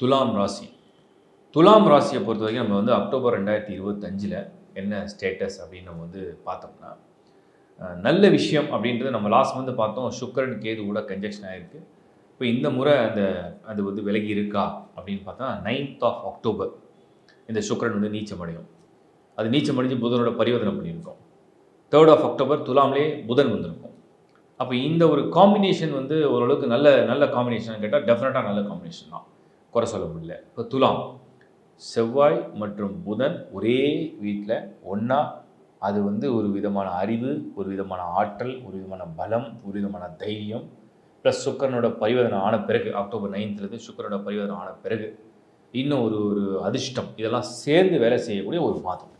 துலாம் ராசி. துலாம் ராசியை பொறுத்த வரைக்கும் நம்ம வந்து அக்டோபர் ரெண்டாயிரத்தி இருபத்தஞ்சில் என்ன ஸ்டேட்டஸ் அப்படின்னு நம்ம வந்து பார்த்தோம்னா நல்ல விஷயம் அப்படின்றது நம்ம லாஸ்ட் வந்து பார்த்தோம். சுக்கரன் கேது கூட கன்ஜெக்ஷன் ஆகிருக்கு இப்போ இந்த முறை அந்த அது வந்து விலகி இருக்கா அப்படின்னு பார்த்தா நைன்த் ஆஃப் அக்டோபர் இந்த சுக்கரன் வந்து நீச்சம் அடையும். அது நீச்சம் அடைஞ்சு புதனோட பரிவர்த்தனை பண்ணியிருக்கோம். தேர்ட் ஆஃப் அக்டோபர் துலாம்லேயே புதன் வந்திருக்கும். அப்போ இந்த ஒரு காம்பினேஷன் வந்து ஓரளவுக்கு நல்ல நல்ல காம்பினேஷன் கேட்டால் டெஃபினட்டாக நல்ல காம்பினேஷன் தான். குறை சொல்ல முடியல. இப்போ துலாம் செவ்வாய் மற்றும் புதன் ஒரே வீட்டில் ஒன்றா அது வந்து ஒரு விதமான அறிவு ஒரு விதமான ஆற்றல் ஒரு விதமான பலம் ஒரு விதமான தைரியம். ப்ளஸ் சுக்கரனோட பரிவர்த்தனை ஆன பிறகு அக்டோபர் நைன்த்லேருந்து சுக்கரனோட பரிவர்த்தனை ஆன பிறகு இன்னும் ஒரு ஒரு அதிர்ஷ்டம். இதெல்லாம் சேர்ந்து வேலை செய்யக்கூடிய ஒரு மாதம்.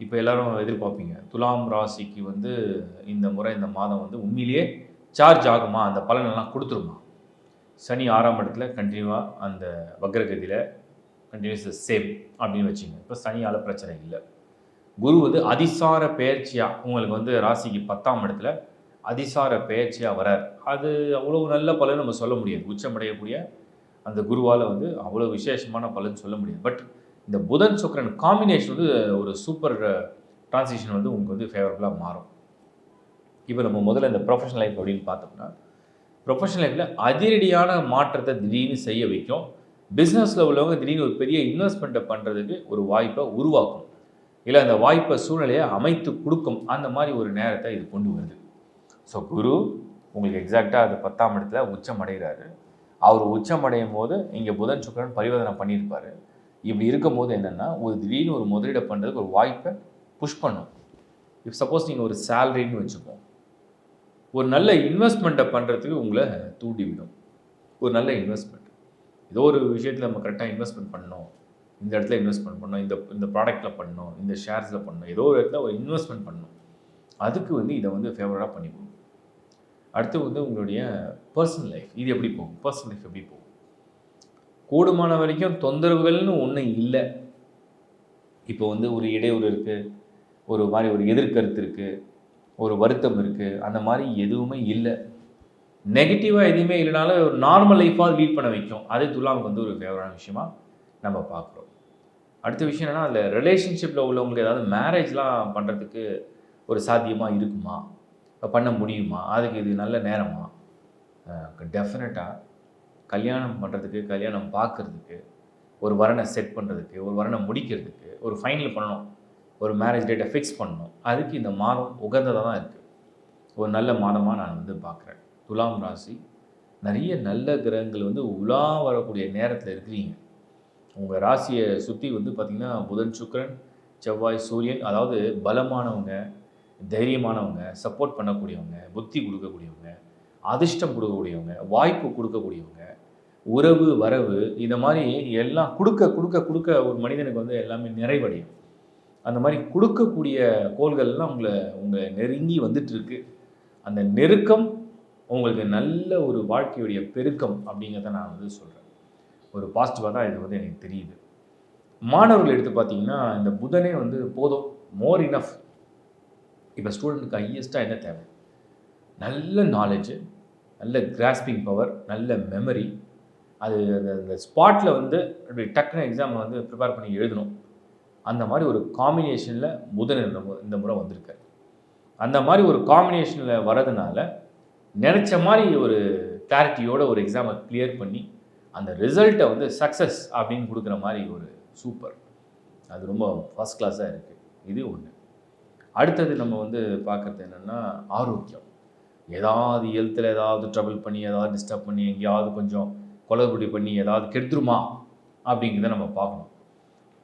இப்போ எல்லாரும் எதிர்பார்ப்பீங்க துலாம் ராசிக்கு வந்து இந்த முறை இந்த மாதம் வந்து உண்மையிலேயே சார்ஜ் ஆகுமா? அந்த பலனெல்லாம் கொடுத்துருமா? சனி ஆறாம் இடத்துல கண்டினியூவாக அந்த வக்ரகதியில் கண்டினியூஸ் சேம் அப்படின்னு வச்சுங்க. இப்போ சனியால் பிரச்சனை இல்லை. குரு வந்து அதிசார பெயர்ச்சியாக உங்களுக்கு வந்து ராசிக்கு பத்தாம் இடத்துல அதிசார பெயர்ச்சியாக வரார். அது அவ்வளோ நல்ல பலன் நம்ம சொல்ல முடியாது. உச்சமடையக்கூடிய அந்த குருவால் வந்து அவ்வளோ விசேஷமான பலன் சொல்ல முடியாது. பட் இந்த புதன் சுக்கரன் காம்பினேஷன் வந்து ஒரு சூப்பர் டிரான்சிஷன் வந்து உங்களுக்கு வந்து ஃபேவரபுளாக மாறும். இப்போ நம்ம முதல்ல இந்த ப்ரொஃபஷனல் லைஃப் அப்படின்னு பார்த்தோம்னா ப்ரொஃபஷனல் லைஃப்பில் அதிரடியான மாற்றத்தை திடீர்னு செய்ய வைக்கும். பிஸ்னஸில் உள்ளவங்க திடீர்னு ஒரு பெரிய இன்வெஸ்ட்மெண்ட்டை பண்ணுறதுக்கு ஒரு வாய்ப்பை உருவாக்கும். இல்லை அந்த வாய்ப்பை சூழ்நிலையை அமைத்து கொடுக்கும். அந்த மாதிரி ஒரு நேரத்தை இது கொண்டு வருது. ஸோ குரு உங்களுக்கு எக்ஸாக்டாக அது பத்தாம் இடத்துல உச்சம் அடைகிறாரு. அவர் உச்சம் அடையும் போது இங்கே புதன் சுக்கரன் பரிவர்த்தனை பண்ணியிருப்பார். இப்படி இருக்கும்போது என்னென்னா ஒரு திடீர்னு ஒரு முதலீடை பண்ணுறதுக்கு ஒரு வாய்ப்பை புஷ் பண்ணும். இப் சப்போஸ் நீங்கள் ஒரு சேலரின்னு வச்சுப்போம். ஒரு நல்ல இன்வெஸ்ட்மெண்ட்டை பண்ணுறதுக்கு உங்களை தூண்டிவிடும் ஒரு நல்ல இன்வெஸ்ட்மெண்ட் ஏதோ ஒரு விஷயத்தில் நம்ம கரெக்டாக இன்வெஸ்ட்மெண்ட் பண்ணணும் இந்த இடத்துல இன்வெஸ்ட்மெண்ட் பண்ணணும் இந்த இந்த ப்ராடக்ட்டில் பண்ணணும் இந்த ஷேர்ஸில் பண்ணணும் ஏதோ ஒரு இடத்துல ஒரு இன்வெஸ்ட்மெண்ட் பண்ணணும் அதுக்கு வந்து இதை வந்து ஃபேவராக பண்ணி அடுத்து வந்து உங்களுடைய பர்சனல் லைஃப் இது எப்படி போகும்? பர்சனல் லைஃப் எப்படி போகும்? கூடுமான வரைக்கும் தொந்தரவுகள்னு ஒன்றும் இல்லை. இப்போ வந்து ஒரு இடையூறு இருக்குது ஒரு மாதிரி ஒரு எதிர்கருத்து இருக்குது ஒரு வருத்தம் இருக்குது அந்த மாதிரி எதுவுமே இல்லை. நெகட்டிவாக எதுவுமே இல்லைனாலும் ஒரு நார்மல் லைஃபாக லீட் பண்ண வைக்கும். அது துலாமுக்கு வந்து ஒரு ஃபேவரான விஷயமா நம்ம பார்க்குறோம். அடுத்த விஷயம் என்னென்னா அதில் ரிலேஷன்ஷிப்பில் உள்ளவங்களுக்கு ஏதாவது மேரேஜ்லாம் பண்ணுறதுக்கு ஒரு சாத்தியமாக இருக்குமா? பண்ண முடியுமா? அதுக்கு இது நல்ல நேரமா? டெஃபினட்டாக கல்யாணம் பண்ணுறதுக்கு கல்யாணம் பார்க்குறதுக்கு ஒரு வரனை செட் பண்ணுறதுக்கு ஒரு வரனை முடிக்கிறதுக்கு ஒரு ஃபைனல் பண்ணணும். ஒரு மேரேஜ் டேட்டை ஃபிக்ஸ் பண்ணணும். அதுக்கு இந்த மாதம் உகந்ததாக தான் இருக்குது ஒரு நல்ல மாதமாக நான் வந்து பார்க்குறேன். துலாம் ராசி நிறைய நல்ல கிரகங்கள் வந்து உலா வரக்கூடிய நேரத்தில் இருக்கிறீங்க. உங்கள் ராசியை சுற்றி வந்து பார்த்திங்கன்னா புதன் சுக்கரன் செவ்வாய் சூரியன் அதாவது பலமானவங்க தைரியமானவங்க சப்போர்ட் பண்ணக்கூடியவங்க புத்தி கொடுக்கக்கூடியவங்க அதிர்ஷ்டம் கொடுக்கக்கூடியவங்க வாய்ப்பு கொடுக்கக்கூடியவங்க உறவு வரவு இந்த மாதிரி எல்லாம் கொடுக்க கொடுக்க கொடுக்க ஒரு மனிதனுக்கு வந்து எல்லாமே நிறைவடையும். அந்த மாதிரி கொடுக்கக்கூடிய கோள்கள்லாம் உங்களை உங்களை நெருங்கி வந்துட்டு இருக்கு அந்த நெருக்கம் உங்களுக்கு நல்ல ஒரு வாழ்க்கையுடைய பெருக்கம் அப்படிங்கிறத நான் வந்து சொல்கிறேன் ஒரு பாசிட்டிவாக தான் இது வந்து எனக்கு தெரியுது. மாணவர்கள் எடுத்து பார்த்தீங்கன்னா இந்த புதனே வந்து போதும் மோர் இனஃப் இப்போ ஸ்டூடெண்ட்டுக்கு ஹையஸ்ட்டாக என்ன தேவை? நல்ல நாலேஜு நல்ல கிராஸ்பிங் பவர் நல்ல மெமரி அது அந்த அந்த ஸ்பாட்டில் வந்து அப்படி டக்குன்னு எக்ஸாமை வந்து ப்ரிப்பேர் பண்ணி எழுதணும். அந்த மாதிரி ஒரு காம்பினேஷனில் புதன் இந்த இந்த முறை வந்திருக்காரு. அந்த மாதிரி ஒரு காம்பினேஷனில் வரதுனால நினச்ச மாதிரி ஒரு கிளாரிட்டியோட ஒரு எக்ஸாமை கிளியர் பண்ணி அந்த ரிசல்ட்டை வந்து சக்ஸஸ் அப்படின்னு கொடுக்குற மாதிரி ஒரு சூப்பர் அது ரொம்ப ஃபஸ்ட் கிளாஸாக இருக்குது இது ஒன்று அடுத்தது நம்ம வந்து பார்க்குறது என்னென்னா ஆரோக்கியம். ஏதாவது ஹெல்த்தில் ஏதாவது ட்ரபிள் பண்ணி ஏதாவது டிஸ்டர்ப் பண்ணி எங்கேயாவது கொஞ்சம் கொலகுடி பண்ணி ஏதாவது கெடுத்துருமா அப்படிங்கிறத நம்ம பார்க்கணும்.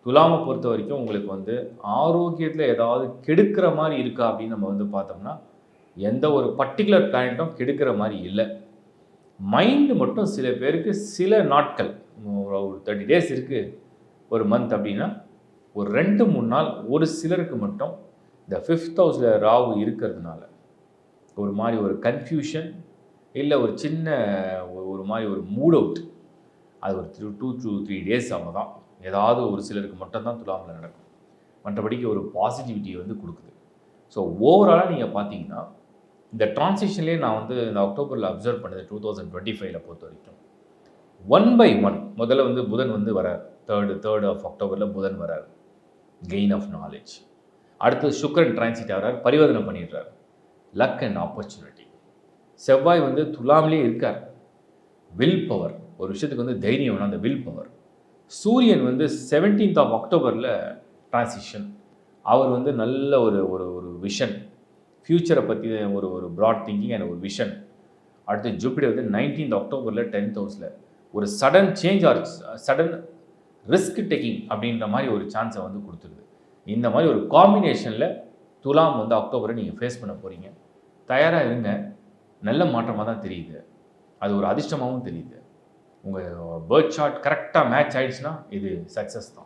துலாமை பொறுத்த வரைக்கும் உங்களுக்கு வந்து ஆரோக்கியத்தில் ஏதாவது கெடுக்கிற மாதிரி இருக்கா அப்படின்னு நம்ம வந்து பார்த்தோம்னா எந்த ஒரு பர்டிகுலர் பிளானட்டும் கெடுக்கிற மாதிரி இல்லை. மைண்டு மட்டும் சில பேருக்கு சில நாட்கள் ஒரு தேர்ட்டி டேஸ் இருக்குது ஒரு மந்த் அப்படின்னா ஒரு ரெண்டு மூணு நாள் ஒரு சிலருக்கு மட்டும் இந்த ஃபிஃப்த் ஹவுஸில் ராவு இருக்கிறதுனால ஒரு மாதிரி ஒரு கன்ஃபியூஷன் இல்லை ஒரு சின்ன ஒரு- மாதிரி ஒரு மூட் அவுட் அது ஒரு three two two three days அவங்க தான் ஏதாவது ஒரு சிலருக்கு மட்டும்தான் துலாமில் நடக்கும். மற்றபடிக்கு ஒரு பாசிட்டிவிட்டியை வந்து கொடுக்குது. ஸோ ஓவராலாக நீங்கள் பார்த்தீங்கன்னா இந்த டிரான்சிஷன்லேயே நான் வந்து இந்த அக்டோபரில் அப்சர்வ் பண்ணது டூ தௌசண்ட் டுவெண்ட்டி ஃபைவ்ல பொறுத்த வரைக்கும். ஒன் பை ஒன் முதல்ல வந்து புதன் வந்து வரார். தேர்டு தேர்ட் ஆஃப் அக்டோபரில் புதன் வரார். கெயின் ஆஃப் நாலேஜ் அடுத்து சுக்கரன் டிரான்சிட் ஆகிறார் பரிவர்த்தனை பண்ணிடுறார். லக் அண்ட் ஆப்பர்ச்சுனிட்டி செவ்வாய் வந்து துலாமிலே இருக்கார். வில் பவர் ஒரு விஷயத்துக்கு வந்து தைரியம் வேணும் அந்த வில் பவர் சூரியன் வந்து செவன்டீன்த் ஆஃப் அக்டோபரில் டிரான்சிஷன் அவர் வந்து நல்ல ஒரு ஒரு ஒரு விஷன் ஃப்யூச்சரை பற்றி ஒரு ஒரு ப்ராட் திங்கிங் அண்ட் ஒரு விஷன் அடுத்து ஜூபிட்டர் வந்து நைன்டீன்த் அக்டோபரில் டென்த் ஹவுஸில் ஒரு sudden change or sudden risk taking அப்படின்ற மாதிரி ஒரு சான்ஸை வந்து கொடுத்துருது. இந்த மாதிரி ஒரு காம்பினேஷனில் துலாம் வந்து அக்டோபரை நீங்கள் ஃபேஸ் பண்ண போகிறீங்க தயாராக இருங்க. நல்ல மாற்றமாக தான் தெரியுது. அது ஒரு அதிர்ஷ்டமாகவும் தெரியுது. உங்கள் பேர்ட் ஷாட் கரெக்டாக மேட்ச் ஆயிடுச்சுன்னா இது சக்ஸஸ் தான்.